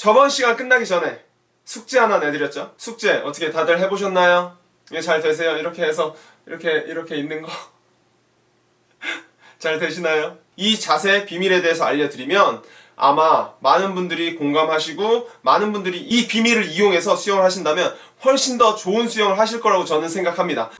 저번 시간 끝나기 전에 숙제 하나 내드렸죠? 숙제 어떻게 다들 해보셨나요? 이게 잘 되세요? 이렇게 해서 이렇게 이렇게 있는 거 잘 되시나요? 이 자세 비밀에 대해서 알려드리면 아마 많은 분들이 공감하시고 많은 분들이 이 비밀을 이용해서 수영을 하신다면 훨씬 더 좋은 수영을 하실 거라고 저는 생각합니다.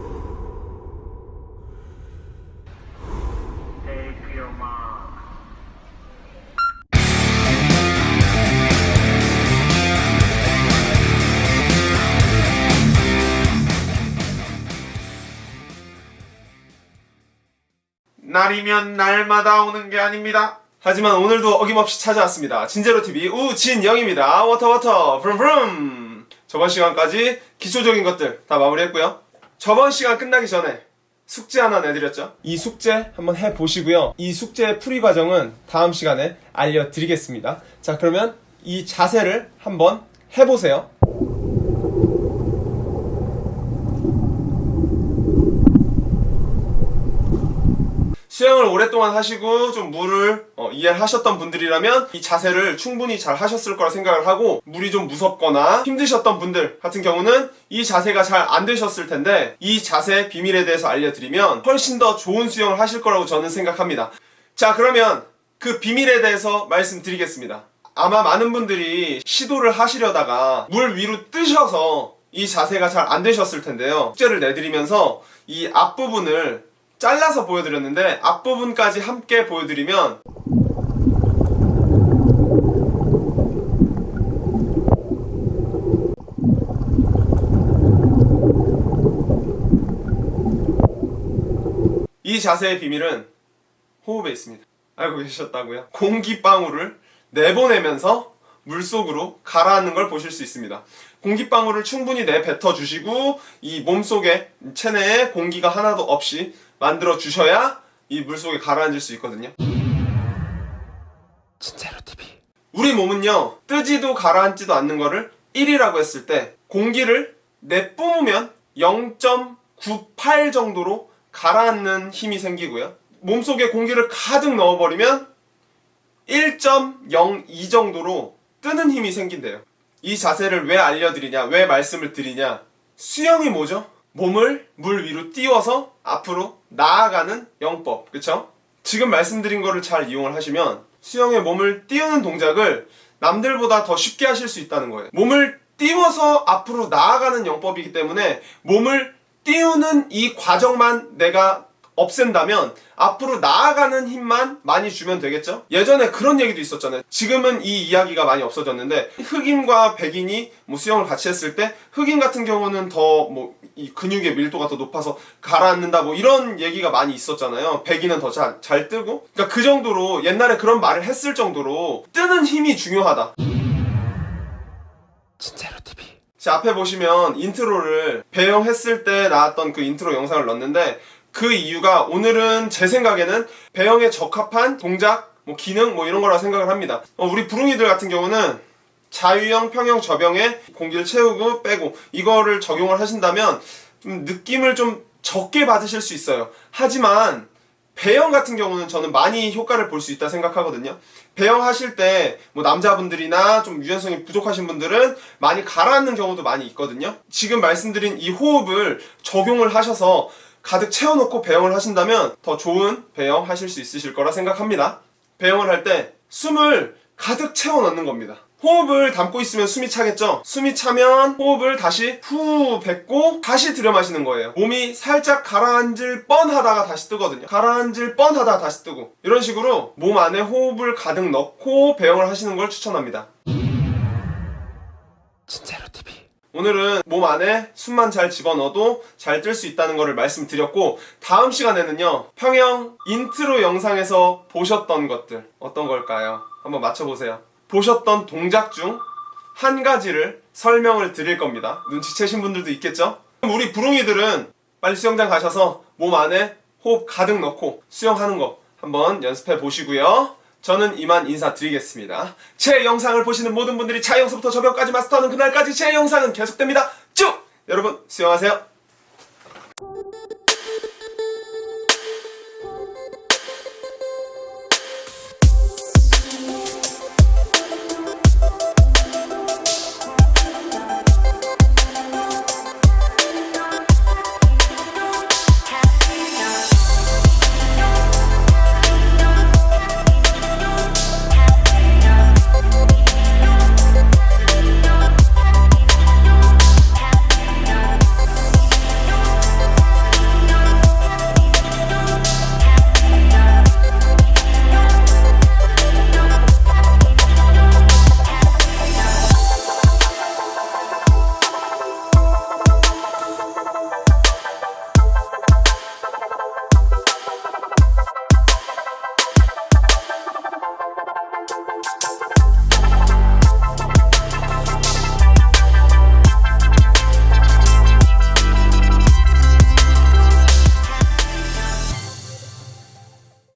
날이면 날마다 오는 게 아닙니다. 하지만 오늘도 어김없이 찾아왔습니다. 진제로 TV 우진영입니다. 워터워터 브룸브룸. 저번 시간까지 기초적인 것들 다 마무리했고요. 저번 시간 끝나기 전에 숙제 하나 내드렸죠. 이 숙제 한번 해보시고요. 이 숙제 풀이 과정은 다음 시간에 알려드리겠습니다. 자 그러면 이 자세를 한번 해보세요. 수영을 오랫동안 하시고 좀 물을 어, 이해하셨던 분들이라면 이 자세를 충분히 잘 하셨을 거라 생각을 하고 물이 좀 무섭거나 힘드셨던 분들 같은 경우는 이 자세가 잘 안 되셨을 텐데 이 자세 비밀에 대해서 알려드리면 훨씬 더 좋은 수영을 하실 거라고 저는 생각합니다. 자 그러면 그 비밀에 대해서 말씀드리겠습니다. 아마 많은 분들이 시도를 하시려다가 물 위로 뜨셔서 이 자세가 잘 안 되셨을 텐데요. 숙제를 내드리면서 이 앞부분을 잘라서 보여드렸는데 앞부분까지 함께 보여드리면 이 자세의 비밀은 호흡에 있습니다. 알고 계셨다고요? 공기방울을 내보내면서 물속으로 가라앉는 걸 보실 수 있습니다. 공기방울을 충분히 내뱉어 주시고 이 몸속에 체내에 공기가 하나도 없이 만들어 주셔야 이 물속에 가라앉을 수 있거든요. 진짜로 TV. 우리 몸은요 뜨지도 가라앉지도 않는 거를 1이라고 했을 때 공기를 내뿜으면 0.98 정도로 가라앉는 힘이 생기고요. 몸속에 공기를 가득 넣어버리면 1.02 정도로 뜨는 힘이 생긴대요. 이 자세를 왜 알려드리냐, 왜 말씀을 드리냐. 수영이 뭐죠? 몸을 물 위로 띄워서 앞으로 나아가는 영법. 그쵸? 지금 말씀드린 거를 잘 이용을 하시면 수영의 몸을 띄우는 동작을 남들보다 더 쉽게 하실 수 있다는 거예요. 몸을 띄워서 앞으로 나아가는 영법이기 때문에 몸을 띄우는 이 과정만 내가 없앤다면 앞으로 나아가는 힘만 많이 주면 되겠죠? 예전에 그런 얘기도 있었잖아요. 지금은 이 이야기가 많이 없어졌는데 흑인과 백인이 뭐 수영을 같이 했을 때 흑인 같은 경우는 더 뭐 이 근육의 밀도가 더 높아서 가라앉는다 뭐 이런 얘기가 많이 있었잖아요. 백인은 더 잘 잘 뜨고 그러니까 그 정도로 옛날에 그런 말을 했을 정도로 뜨는 힘이 중요하다. 진짜로 TV. 자, 앞에 보시면 인트로를 배영했을 때 나왔던 그 인트로 영상을 넣었는데 그 이유가 오늘은 제 생각에는 배영에 적합한 동작, 뭐 기능 뭐 이런 거라 생각을 합니다. 어, 우리 부릉이들 같은 경우는 자유형, 평형, 저병에 공기를 채우고 빼고 이거를 적용을 하신다면 좀 느낌을 좀 적게 받으실 수 있어요. 하지만 배영 같은 경우는 저는 많이 효과를 볼 수 있다 생각하거든요. 배영 하실 때 뭐 남자분들이나 좀 유연성이 부족하신 분들은 많이 가라앉는 경우도 많이 있거든요. 지금 말씀드린 이 호흡을 적용을 하셔서 가득 채워놓고 배영을 하신다면 더 좋은 배영 하실 수 있으실 거라 생각합니다. 배영을 할 때 숨을 가득 채워 넣는 겁니다. 호흡을 담고 있으면 숨이 차겠죠? 숨이 차면 호흡을 다시 후 뱉고 다시 들여 마시는 거예요. 몸이 살짝 가라앉을 뻔 하다가 다시 뜨거든요. 가라앉을 뻔 하다가 다시 뜨고 이런 식으로 몸 안에 호흡을 가득 넣고 배영을 하시는 걸 추천합니다. 오늘은 몸 안에 숨만 잘 집어넣어도 잘 뜰 수 있다는 것을 말씀드렸고 다음 시간에는요 평영 인트로 영상에서 보셨던 것들 어떤 걸까요? 한번 맞춰보세요. 보셨던 동작 중 한 가지를 설명을 드릴 겁니다. 눈치채신 분들도 있겠죠? 우리 부릉이들은 빨리 수영장 가셔서 몸 안에 호흡 가득 넣고 수영하는 거 한번 연습해 보시고요. 저는 이만 인사드리겠습니다. 제 영상을 보시는 모든 분들이 자영수부터 저병까지 마스터하는 그날까지 제 영상은 계속됩니다. 쭉! 여러분 수영하세요.